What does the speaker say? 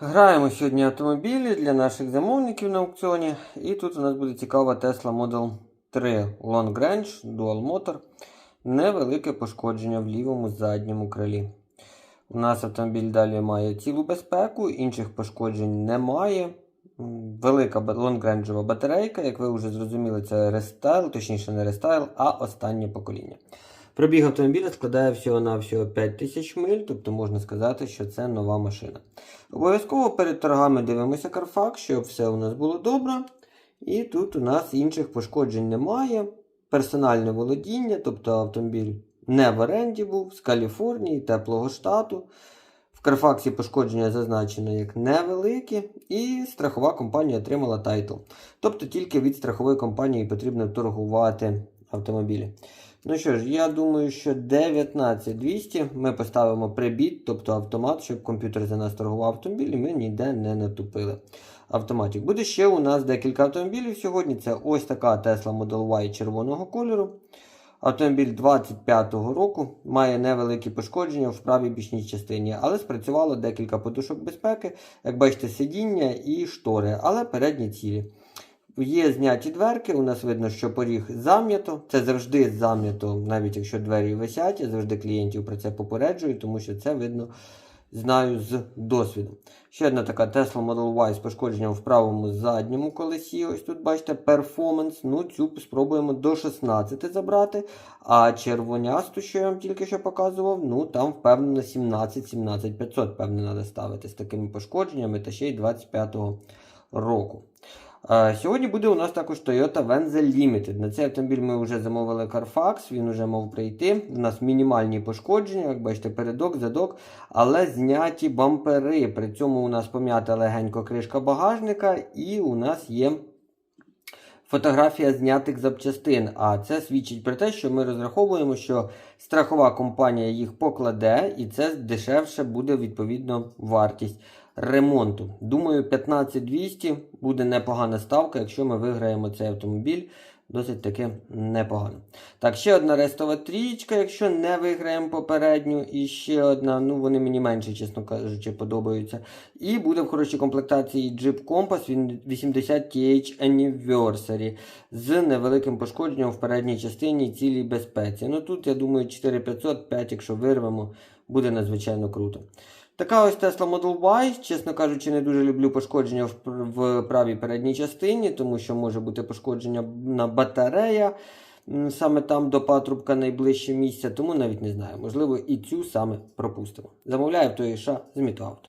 Граємо сьогодні автомобілі для наших замовників на аукціоні. І тут у нас буде цікава Tesla Model 3 Long Range Dual Motor. Невелике пошкодження в лівому задньому крилі. У нас автомобіль далі має цілу безпеку, інших пошкоджень немає. Велика лонгренджова батарейка, як ви вже зрозуміли, це рестайл, точніше не рестайл, а останнє покоління. Пробіг автомобіля складає всього-навсього 5000 миль, тобто можна сказати, що це нова машина. Обов'язково перед торгами дивимося Carfax, щоб все у нас було добре. І тут у нас інших пошкоджень немає. Персональне володіння, тобто автомобіль не в оренді був, з Каліфорнії, теплого штату. В Карфаксі пошкодження зазначено як невеликі, і страхова компанія отримала тайтл. Тобто тільки від страхової компанії потрібно торгувати автомобілі. Ну що ж, я думаю, що 19200 ми поставимо прибіт, тобто автомат, щоб комп'ютер за нас торгував автомобіль, і ми ніде не натупили. Автоматик. Буде ще у нас декілька автомобілів сьогодні. Це ось така Tesla Model Y червоного кольору. Автомобіль 25-го року має невеликі пошкодження в правій бічній частині, але спрацювало декілька подушок безпеки, як бачите, сидіння і штори, але передні цілі. Є зняті дверки, у нас видно, що поріг зам'ято. Це завжди зам'ято, навіть якщо двері висять, я завжди клієнтів про це попереджую, тому що це видно, знаю з досвіду. Ще одна така Tesla Model Y з пошкодженням в правому задньому колесі. Ось тут бачите перформанс. Ну, цю спробуємо до 16 забрати. А червонясту, що я вам тільки що показував, ну там впевнено 17-17500, певно, треба ставити з такими пошкодженнями та ще й 25-го року. Сьогодні буде у нас також Toyota Venza Limited. На цей автомобіль ми вже замовили Carfax, він вже мав прийти. У нас мінімальні пошкодження, як бачите, передок, задок, але зняті бампери. При цьому у нас пом'ята легенько кришка багажника, і у нас є фотографія знятих запчастин. А це свідчить про те, що ми розраховуємо, що страхова компанія їх покладе, і це дешевше буде відповідно вартість ремонту. Думаю, 15200 буде непогана ставка, якщо ми виграємо цей автомобіль. Досить таки непогано. Так, ще одна рестова трієчка, якщо не виграємо попередню. І ще одна, ну вони мені менше, чесно кажучи, подобаються. І буде в хорошій комплектації Jeep Compass він 80 TH Anniversary з невеликим пошкодженням в передній частині цілій безпеці. Ну тут, я думаю, 4500, 5, якщо вирвемо, буде надзвичайно круто. Така ось Tesla Model Y. Чесно кажучи, не дуже люблю пошкодження в, правій передній частині, тому що може бути пошкодження на батарея. Саме там до патрубка найближче місце, тому навіть не знаю. Можливо, і цю саме пропустимо. Замовляю в той США з Мітоавто.